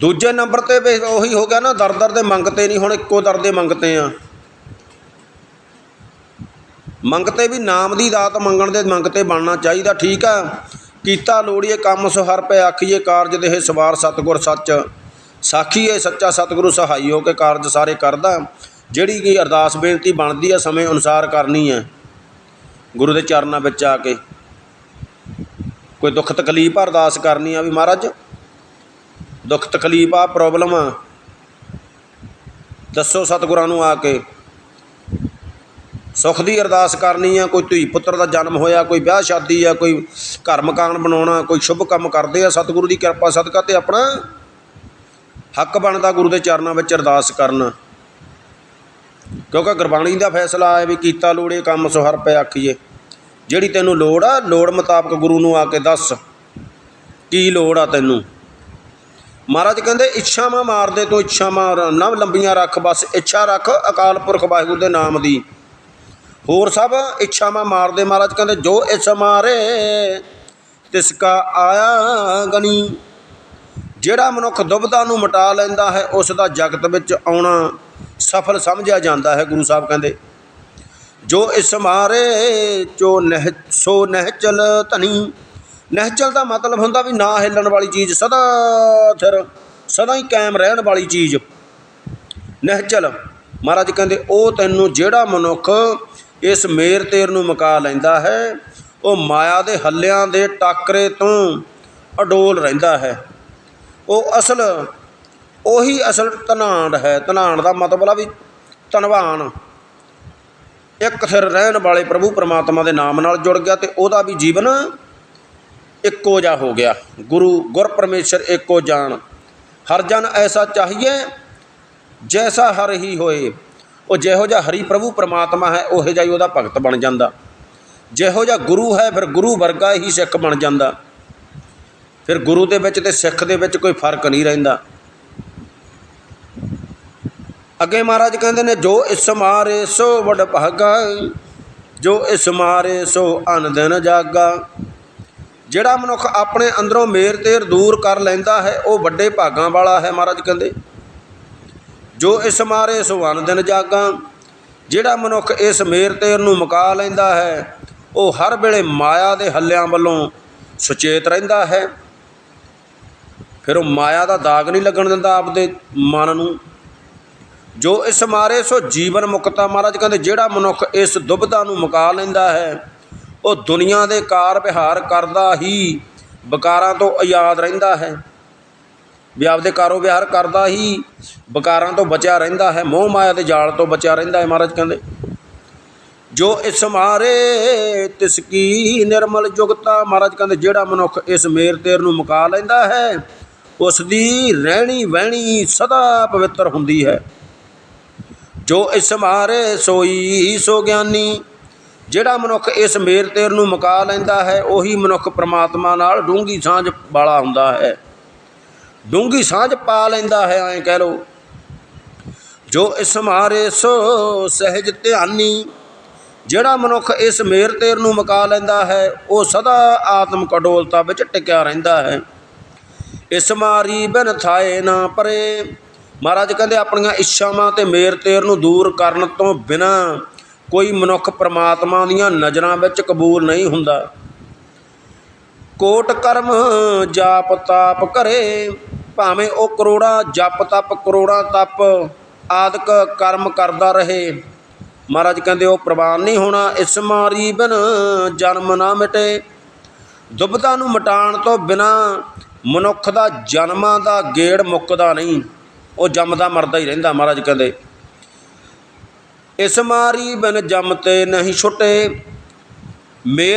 ਦੂਜੇ ਨੰਬਰ ਤੇ ਵੀ ਉਹੀ ਹੋ ਗਿਆ ਨਾ, ਦਰ ਦਰ ਦੇ ਮੰਗਤੇ ਨਹੀਂ, ਹੁਣ ਇੱਕੋ ਦਰ ਦੇ ਮੰਗਤੇ ਆ। ਮੰਗਤੇ ਵੀ ਨਾਮ ਦੀ ਦਾਤ ਮੰਗਣ ਦੇ ਮੰਗਤੇ ਬਣਨਾ ਚਾਹੀਦਾ, ਠੀਕ ਆ। ਕੀਤਾ ਲੋੜੀਏ ਕੰਮ ਸੋ ਹਰ ਪੈ ਆਖੀਏ ਕਾਰਜ ਦੇਹ ਸਵਾਰ ਸਤਗੁਰ ਸੱਚ। ਸਾਖੀ ਹੈ, ਸੱਚਾ ਸਤਿਗੁਰੂ ਸਹਾਈ ਹੋ ਕੇ ਕਾਰਜ ਸਾਰੇ ਕਰਦਾ। ਜਿਹੜੀ ਕੀ ਅਰਦਾਸ ਬੇਨਤੀ ਬਣਦੀ ਹੈ ਸਮੇਂ ਅਨੁਸਾਰ ਕਰਨੀ ਹੈ। ਗੁਰੂ ਦੇ ਚਰਨਾਂ ਵਿੱਚ ਆ ਕੇ ਕੋਈ ਦੁੱਖ ਤਕਲੀਫ ਆ, ਅਰਦਾਸ ਕਰਨੀ ਆ ਵੀ ਮਹਾਰਾਜ, ਦੁੱਖ ਤਕਲੀਫ ਆ, ਪ੍ਰੋਬਲਮ ਆ, ਦੱਸੋ ਸਤਿਗੁਰਾਂ ਨੂੰ ਆ ਕੇ, ਸੁੱਖ ਦੀ ਅਰਦਾਸ ਕਰਨੀ ਆ, ਕੋਈ ਧੀ ਪੁੱਤਰ ਦਾ ਜਨਮ ਹੋਇਆ, ਕੋਈ ਵਿਆਹ ਸ਼ਾਦੀ ਆ, ਕੋਈ ਘਰ ਮਕਾਨ ਬਣਾਉਣਾ, ਕੋਈ ਸ਼ੁਭ ਕੰਮ ਕਰਦੇ ਆ, ਸਤਿਗੁਰੂ ਦੀ ਕਿਰਪਾ ਸਦਕਾ ਤੇ ਆਪਣਾ ਹੱਕ ਬਣਦਾ ਗੁਰੂ ਦੇ ਚਰਨਾਂ ਵਿੱਚ ਅਰਦਾਸ ਕਰਨ। ਕਿਉਂਕਿ ਗੁਰਬਾਣੀ ਦਾ ਫੈਸਲਾ ਆਇਆ ਵੀ ਕੀਤਾ ਲੋੜੇ ਕੰਮ ਸੋ ਹਰ ਪੈ ਆਖੀਏ। ਜਿਹੜੀ ਤੈਨੂੰ ਲੋੜ ਆ, ਲੋੜ ਮੁਤਾਬਕ ਗੁਰੂ ਨੂੰ ਆ ਕੇ ਦੱਸ, ਕੀ ਲੋੜ ਆ ਤੈਨੂੰ? ਮਹਾਰਾਜ ਕਹਿੰਦੇ ਇੱਛਾਵਾਂ ਮਾਰਦੇ ਤੋਂ ਇੱਛਾਵਾਂ ਨਾ ਲੰਬੀਆਂ ਰੱਖ, ਬਸ ਇੱਛਾ ਰੱਖ, ਅਕਾਲ ਪੁਰਖ ਵਾਹਿਗੁਰੂ ਦੇ ਨਾਮ ਦੀ। ਹੋਰ ਸਭ ਇੱਛਾਵਾਂ ਮਾਰਦੇ, ਮਹਾਰਾਜ ਕਹਿੰਦੇ, ਜੋ ਇਸ ਮਾਰੇ, ਤਿਸ ਕਾ ਆਇਆ ਗਣੀ ਜਿਹੜਾ ਮਨੁੱਖ ਦੁਬਦਾ ਨੂੰ ਮਿਟਾ ਲੈਂਦਾ ਹੈ, ਉਸ ਦਾ ਜਗਤ ਵਿੱਚ ਆਉਣਾ ਸਫਲ ਸਮਝਿਆ ਜਾਂਦਾ ਹੈ, ਗੁਰੂ ਸਾਹਿਬ ਕਹਿੰਦੇ। ਜੋ ਇਸ ਮਾਰੇ, ਚੋ ਨਹਿ, ਸੋ ਨਹਿਚਲ ਧਨੀ। ਨਹਿਚਲ ਦਾ ਮਤਲਬ ਹੁੰਦਾ ਵੀ ਨਾ ਹਿੱਲਣ ਵਾਲੀ ਚੀਜ਼, ਸਦਾ ਥਿਰ, ਸਦਾ ਹੀ ਕਾਇਮ ਰਹਿਣ ਵਾਲੀ ਚੀਜ਼। ਨਹਿਚਲ, ਮਹਾਰਾਜ ਕਹਿੰਦੇ, ਉਹ ਤੈਨੂੰ ਜਿਹੜਾ ਮਨੁੱਖ ਇਸ ਮੇਰ ਤੇਰ ਨੂੰ ਮੁਕਾ ਲੈਂਦਾ ਹੈ, ਉਹ ਮਾਇਆ ਦੇ ਹੱਲਿਆਂ ਦੇ ਟਾਕਰੇ ਤੋਂ ਅਡੋਲ ਰਹਿੰਦਾ ਹੈ। ਉਹ ਅਸਲ, ਉਹੀ ਅਸਲ ਧਨਾਂਡ ਹੈ। ਧਨਾਂਡ ਦਾ ਮਤਲਬ ਆ ਵੀ ਧਨਵਾਨ। ਇੱਕ ਸਿਰ ਰਹਿਣ ਵਾਲੇ ਪ੍ਰਭੂ ਪਰਮਾਤਮਾ ਦੇ ਨਾਮ ਨਾਲ ਜੁੜ ਗਿਆ ਤੇ ਉਹਦਾ ਵੀ ਜੀਵਨ ਇੱਕੋ ਜਿਹਾ ਹੋ ਗਿਆ। ਗੁਰੂ ਗੁਰ ਪਰਮੇਸ਼ਰ ਇੱਕੋ ਜਾਣ ਹਰ ਜਨ ਐਸਾ ਚਾਹੀਏ, ਜੈਸਾ ਹਰ ਹੀ ਹੋਏ। ਉਹ ਜਿਹੋ ਜਿਹਾ ਹਰੀ ਪ੍ਰਭੂ ਪਰਮਾਤਮਾ ਹੈ, ਉਹੋ ਜਿਹਾ ਹੀ ਉਹਦਾ ਭਗਤ ਬਣ ਜਾਂਦਾ। ਜਿਹੋ ਜਿਹਾ ਗੁਰੂ ਹੈ, ਫਿਰ ਗੁਰੂ ਵਰਗਾ ਹੀ ਸਿੱਖ ਬਣ ਜਾਂਦਾ। ਫਿਰ ਗੁਰੂ ਦੇ ਵਿੱਚ ਤੇ ਸਿੱਖ ਦੇ ਵਿੱਚ ਕੋਈ ਫ਼ਰਕ ਨਹੀਂ ਰਹਿੰਦਾ। ਅੱਗੇ ਮਹਾਰਾਜ ਕਹਿੰਦੇ ਨੇ, ਜੋ ਇਸ ਮਾਰੇ ਸੋ ਵਡ ਭਾਗਾ, ਜੋ ਇਸ ਮਾਰੇ ਸੋ ਅਨ ਦਿਨ ਜਾਗਾ। ਜਿਹੜਾ ਮਨੁੱਖ ਆਪਣੇ ਅੰਦਰੋਂ ਮੇਰ ਤੇਰ ਦੂਰ ਕਰ ਲੈਂਦਾ ਹੈ, ਉਹ ਵੱਡੇ ਭਾਗਾਂ ਵਾਲਾ ਹੈ ਮਹਾਰਾਜ ਕਹਿੰਦੇ। ਜੋ ਇਸ ਮਾਰੇ ਸੋ ਅਨ ਦਿਨ ਜਾਗਾ, ਜਿਹੜਾ ਮਨੁੱਖ ਇਸ ਮੇਰ ਤੇਰ ਨੂੰ ਮੁਕਾ ਲੈਂਦਾ ਹੈ, ਉਹ ਹਰ ਵੇਲੇ ਮਾਇਆ ਦੇ ਹੱਲਿਆਂ ਵੱਲੋਂ ਸੁਚੇਤ ਰਹਿੰਦਾ ਹੈ। ਫਿਰ ਉਹ ਮਾਇਆ ਦਾ ਦਾਗ ਨਹੀਂ ਲੱਗਣ ਦਿੰਦਾ ਆਪਦੇ ਮਨ ਨੂੰ। ਜੋ ਇਸ ਮਾਰੇ ਸੋ ਜੀਵਨ ਮੁਕਤਾ। ਮਹਾਰਾਜ ਕਹਿੰਦੇ, ਜਿਹੜਾ ਮਨੁੱਖ ਇਸ ਦੁਬਦਾ ਨੂੰ ਮੁਕਾ ਲੈਂਦਾ ਹੈ, ਉਹ ਦੁਨੀਆ ਦੇ ਕਾਰ ਵਿਹਾਰ ਕਰਦਾ ਹੀ ਵਿਕਾਰਾਂ ਤੋਂ ਆਜ਼ਾਦ ਰਹਿੰਦਾ ਹੈ। ਵੀ ਆਪਦੇ ਕਾਰੋ ਵਿਹਾਰ ਕਰਦਾ ਹੀ ਵਿਕਾਰਾਂ ਤੋਂ ਬਚਿਆ ਰਹਿੰਦਾ ਹੈ, ਮੋਹ ਮਾਇਆ ਦੇ ਜਾਲ ਤੋਂ ਬਚਿਆ ਰਹਿੰਦਾ ਹੈ ਮਹਾਰਾਜ ਕਹਿੰਦੇ। ਜੋ ਇਸ ਮਾਰੇ ਤਿਸ ਕੀ ਨਿਰਮਲ ਜੁਗਤਾ। ਮਹਾਰਾਜ ਕਹਿੰਦੇ, ਜਿਹੜਾ ਮਨੁੱਖ ਇਸ ਮੇਰ ਤੇਰ ਨੂੰ ਮੁਕਾ ਲੈਂਦਾ ਹੈ ਉਸ ਦੀ ਰਹਿਣੀ ਵਹਿਣੀ ਸਦਾ ਪਵਿੱਤਰ ਹੁੰਦੀ ਹੈ। ਜੋ ਇਸ ਮਾਰੇ ਸੋਈ ਸੋ ਗਿਆਨੀ, ਜਿਹੜਾ ਮਨੁੱਖ ਇਸ ਮੇਰ ਤੇਰ ਨੂੰ ਮੁਕਾ ਲੈਂਦਾ ਹੈ, ਉਹੀ ਮਨੁੱਖ ਪ੍ਰਮਾਤਮਾ ਨਾਲ ਡੂੰਗੀ ਸਾਂਝ ਵਾਲਾ ਹੁੰਦਾ ਹੈ। ਡੂੰਗੀ ਸਾਂਝ ਪਾ ਲੈਂਦਾ ਹੈ, ਐਂ ਕਹਿ ਲੋ ਜੋ ਇਸ ਮਾਰੇ ਸੋ ਸਹਿਜ ਧਿਆਨੀ, ਜਿਹੜਾ ਮਨੁੱਖ ਇਸ ਮੇਰ ਤੇਰ ਨੂੰ ਮੁਕਾ ਲੈਂਦਾ ਹੈ, ਉਹ ਸਦਾ ਆਤਮ ਕਡੋਲਤਾ ਵਿੱਚ ਟਿਕਿਆ ਰਹਿੰਦਾ ਹੈ। ਇਸ ਮਾਰੀ ਬਿਨ ਥਾਏ ਨਾ ਪਰੇ। ਮਹਾਰਾਜ ਕਹਿੰਦੇ, ਆਪਣੀਆਂ ਇੱਛਾਵਾਂ ਤੇ ਮੇਰ ਤੇਰ ਨੂੰ ਦੂਰ ਕਰਨ ਤੋਂ ਬਿਨਾ ਕੋਈ ਮਨੁੱਖ ਪ੍ਰਮਾਤਮਾ ਦੀਆਂ ਨਜ਼ਰਾਂ ਵਿੱਚ ਕਬੂਲ ਨਹੀਂ ਹੁੰਦਾ। ਕੋਟ ਕਰਮ ਜਾਪ ਤਾਪ ਕਰੇ, ਭਾਵੇਂ ਉਹ ਕਰੋੜਾਂ ਜਪ ਤਪ, ਕਰੋੜਾਂ ਤਪ ਆਦਿਕ ਕਰਮ ਕਰਦਾ ਰਹੇ। ਮਹਾਰਾਜ ਕਹਿੰਦੇ, ਉਹ ਪ੍ਰਵਾਨ ਨਹੀਂ ਹੋਣਾ। ਇਸ ਮਾਰੀ ਜਨਮ ਨਾ ਮਿਟੇ। ਦੁਬਦਾ ਨੂੰ ਮਟਾਉਣ ਤੋਂ ਬਿਨਾ ਮਨੁੱਖ ਦਾ ਜਨਮਾਂ ਦਾ ਗੇੜ ਮੁੱਕਦਾ ਨਹੀਂ। ਉਹ ਜੰਮਦਾ ਮਰਦਾ ਹੀ ਰਹਿੰਦਾ ਮਹਾਰਾਜ ਕਹਿੰਦੇ। ਇਸ ਮਾਰੀ ਬਿਨ ਜੰਮਤੇ ਨਹੀਂ ਛੁੱਟੇ। ਮੇਰ